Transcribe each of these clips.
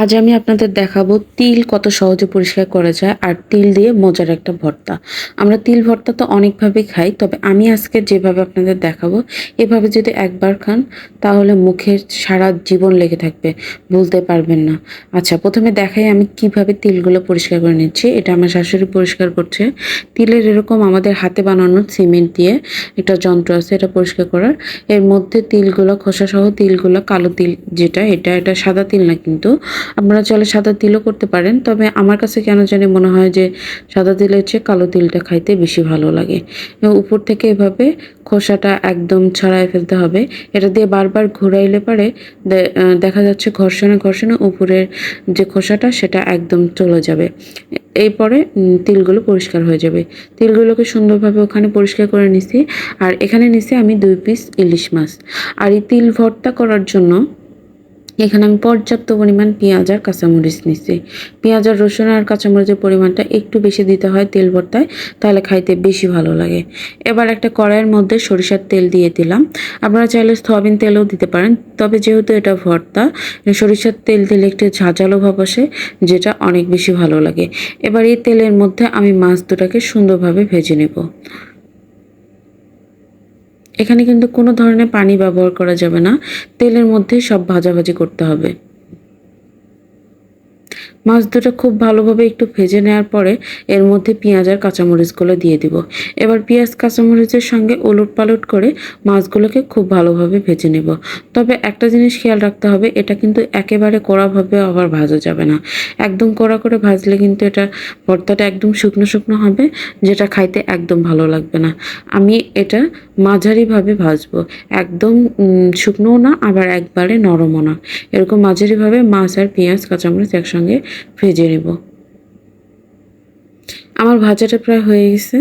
আজ আমি আপনাদের দেখাবো তিল কত সহজে পরিষ্কার করা যায় আর তিল দিয়ে মজার একটা ভর্তা। আমরা তিল ভর্তা তো অনেকভাবে খাই, তবে আমি আজকে যেভাবে আপনাদের দেখাবো, এভাবে যদি একবার খান, তাহলে মুখের সারা জীবন লেগে থাকবে, ভুলতে পারবেন না। আচ্ছা প্রথমে দেখাই আমি কীভাবে তিলগুলো পরিষ্কার করে নিচ্ছি। এটা আমার শাশুড়ি পরিষ্কার করছে। তিলের এরকম আমাদের হাতে বানানো সিমেন্ট দিয়ে একটা যন্ত্র আছে, এটা পরিষ্কার করার। এর মধ্যে তিলগুলো খোসাসহ তিলগুলো কালো তিল, যেটা, এটা এটা সাদা তিল না কিন্তু আপনারা চলে সাদা তিলও করতে পারেন, তবে আমার কাছে কেন জানি মনে হয় যে সাদা তিলের চেয়ে কালো তিলটা খাইতে বেশি ভালো লাগে। উপর থেকে এভাবে খোসাটা একদম ছড়ায় ফেলতে হবে। এটা দিয়ে বারবার ঘুরাইলে পারে দেখা যাচ্ছে ঘর্ষণে ঘর্ষণে উপরের যে খোসাটা সেটা একদম চলে যাবে। এরপরে তিলগুলো পরিষ্কার হয়ে যাবে। তিলগুলোকে সুন্দরভাবে ওখানে পরিষ্কার করে নিছি। আর এখানে নিছি আমি দুই পিস ইলিশ মাছ। আর এই তিল ভর্তা করার জন্য এখানে আমি পর্যাপ্ত পরিমাণ পেঁয়াজ আর কাঁচামরিচ নিচ্ছি। পেঁয়াজ আর রসুন আর কাঁচামরিচের পরিমাণটা একটু বেশি দিতে হয় তেল ভর্তায়, তাহলে খাইতে বেশি ভালো লাগে। এবার একটা কড়াইয়ের মধ্যে সরিষার তেল দিয়ে দিলাম। আপনারা চাইলে সয়াবিন তেলও দিতে পারেন, তবে যেহেতু এটা ভর্তা, সরিষার তেল দিলে একটু ঝাঁঝালো ভাব আসে, যেটা অনেক বেশি ভালো লাগে। এবার এই তেলের মধ্যে আমি মাছ দুটাকে সুন্দরভাবে ভেজে নেব। এখানে কিন্তু কোনো ধরনের পানি ব্যবহার করা যাবে না। তেলের মধ্যে সব ভাজাভাজি করতে হবে। মাছ দুটো খুব ভালোভাবে একটু ভেজে নেওয়ার পরে এর মধ্যে পেঁয়াজ আর কাঁচামরিচগুলো দিয়ে দিব। এবার পেঁয়াজ, কাঁচামরিচের সঙ্গে ওলট পালট করে মাছগুলোকে খুব ভালোভাবে ভেজে নেব। তবে একটা জিনিস খেয়াল রাখতে হবে, এটা কিন্তু একেবারে কড়াভাবে আবার ভাজা যাবে না। একদম কড়া করে ভাজলে কিন্তু এটা ভর্তাটা একদম শুকনো শুকনো হবে, যেটা খাইতে একদম ভালো লাগবে না। আমি এটা মাঝারিভাবে ভাজবো। একদম শুকনোও না, আবার একবারে নরমও না। এরকম মাঝারিভাবে মাছ আর পেঁয়াজ, কাঁচামরিচ একসঙ্গে ভেজে নেব। আমার ভাজাটা প্রায় হয়ে গেছে,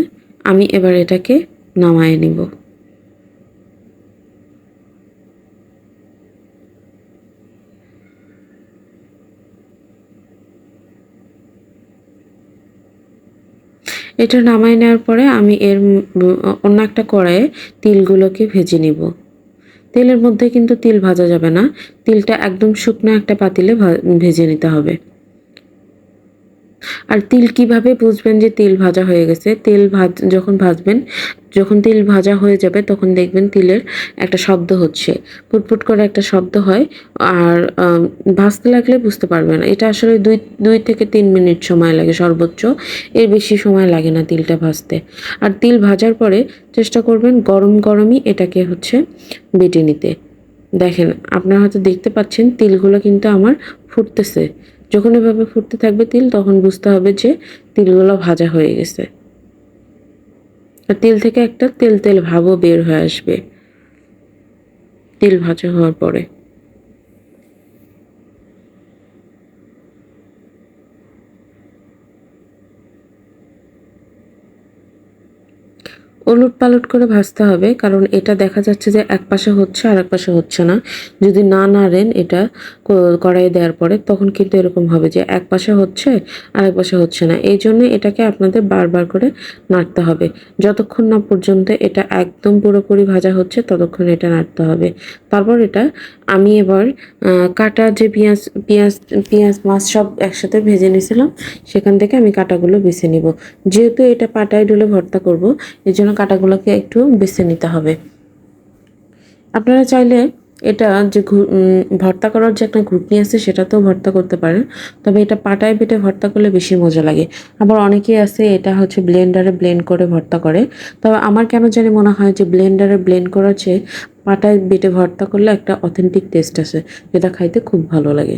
আমি এবার এটাকে নামায় নিব। এটা নামায় নেওয়ার পরে আমি এর অন্য একটা কড়াইয়ে তিলগুলোকে ভেজে নিব। তেলের মধ্যে কিন্তু তিল ভাজা যাবে না, তিলটা একদম শুকনো একটা পাতিলে ভেজে নিতে হবে। আর তিল কীভাবে বুঝবেন যে তিল ভাজা হয়ে গেছে? তেল ভাজ, যখন ভাজবেন, যখন তিল ভাজা হয়ে যাবে, তখন দেখবেন তিলের একটা শব্দ হচ্ছে। পুটপুট করে একটা শব্দ হয় আর ভাজতে লাগলে বুঝতে পারবে না এটা আসলে দুই দুই থেকে তিন মিনিট সময় লাগে সর্বোচ্চ। এর বেশি সময় লাগে না তিলটা ভাজতে। আর তিল ভাজার পরে চেষ্টা করবেন গরম গরমই এটাকে হচ্ছে বেটে নিতে। দেখেন, আপনারা হয়তো দেখতে পাচ্ছেন তিলগুলো কিন্তু আমার ফুটতেছে। যখন এভাবে ফুটতে থাকবে তিল, তখন বুঝতে হবে যে তিলগুলো ভাজা হয়ে গেছে। আর তিল থেকে একটা তেল তেল ভাবও বের হয়ে আসবে। তিল ভাজা হওয়ার পরে। ওলট পালট করে ভাজতে হবে, কারণ এটা দেখা যাচ্ছে যে এক পাশে হচ্ছে আর এক পাশে হচ্ছে না। যদি না নাড়েন এটা কড়াই দেওয়ার পরে তখন কিন্তু এরকম হবে যে এক পাশে হচ্ছে আর এক পাশে হচ্ছে না। এই জন্য এটাকে আপনাদের বারবার করে নাড়তে হবে। যতক্ষণ না পর্যন্ত এটা একদম পুরোপুরি ভাজা হচ্ছে, ততক্ষণ এটা নাড়তে হবে। তারপর এটা আমি এবার কাটা যে পেঁয়াজ পেঁয়াজ পেঁয়াজ, মাছ সব একসাথে ভেজে নিয়েছিলাম, সেখান থেকে আমি কাটাগুলো বেছে নিব। যেহেতু এটা পাটায় ডলে ভর্তা করব এই জন্য কাটাগুলোকে একটু বেছে নিতে হবে। আপনারা চাইলে এটা যে ভর্তা করার যে একটা ঘুটনি আছে সেটাতেও ভর্তা করতে পারেন। তবে এটা পাটায় বেটে ভর্তা করলে বেশি মজা লাগে। আবার অনেকেই আছে এটা হচ্ছে ব্লেন্ডারে ব্লেন্ড করে ভর্তা করে। তবে আমার কেন জানি মনে হয় যে ব্লেন্ডারে ব্লেন্ড করার চেয়ে পাটায় বেটে ভর্তা করলে একটা অথেন্টিক টেস্ট আছে যেটা খাইতে খুব ভালো লাগে।